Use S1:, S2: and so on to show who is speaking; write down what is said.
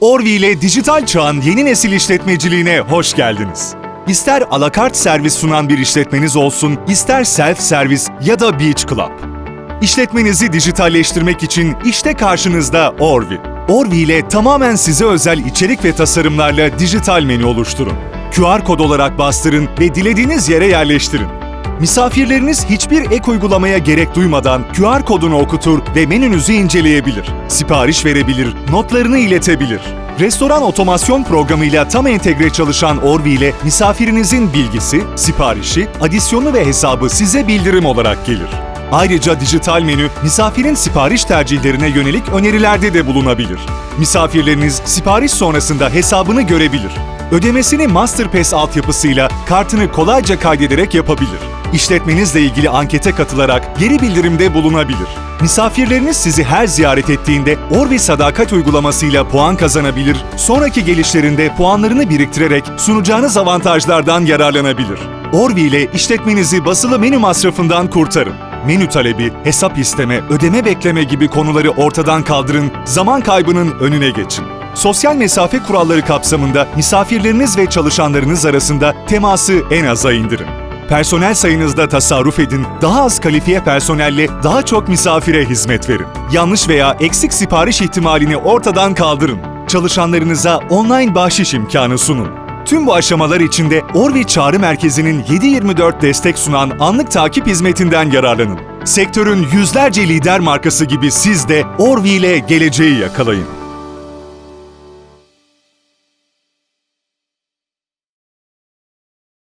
S1: Orvi ile dijital çağın yeni nesil işletmeciliğine hoş geldiniz. İster alakart servis sunan bir işletmeniz olsun, ister self servis ya da beach club. İşletmenizi dijitalleştirmek için işte karşınızda Orvi. Orvi ile tamamen size özel içerik ve tasarımlarla dijital menü oluşturun. QR kod olarak bastırın ve dilediğiniz yere yerleştirin. Misafirleriniz hiçbir ek uygulamaya gerek duymadan QR kodunu okutur ve menünüzü inceleyebilir. Sipariş verebilir, notlarını iletebilir. Restoran otomasyon programıyla tam entegre çalışan Orvi ile misafirinizin bilgisi, siparişi, adisyonu ve hesabı size bildirim olarak gelir. Ayrıca dijital menü misafirin sipariş tercihlerine yönelik önerilerde de bulunabilir. Misafirleriniz sipariş sonrasında hesabını görebilir. Ödemesini Masterpass altyapısıyla kartını kolayca kaydederek yapabilir. İşletmenizle ilgili ankete katılarak geri bildirimde bulunabilir. Misafirleriniz sizi her ziyaret ettiğinde Orvi Sadakat uygulamasıyla puan kazanabilir, sonraki gelişlerinde puanlarını biriktirerek sunacağınız avantajlardan yararlanabilir. Orvi ile işletmenizi basılı menü masrafından kurtarın. Menü talebi, hesap isteme, ödeme bekleme gibi konuları ortadan kaldırın, zaman kaybının önüne geçin. Sosyal mesafe kuralları kapsamında misafirleriniz ve çalışanlarınız arasında teması en aza indirin. Personel sayınızda tasarruf edin, daha az kalifiye personelle daha çok misafire hizmet verin. Yanlış veya eksik sipariş ihtimalini ortadan kaldırın. Çalışanlarınıza online bahşiş imkanı sunun. Tüm bu aşamalar içinde Orvi Çağrı Merkezi'nin 7/24 destek sunan anlık takip hizmetinden yararlanın. Sektörün yüzlerce lider markası gibi siz de Orvi ile geleceği yakalayın.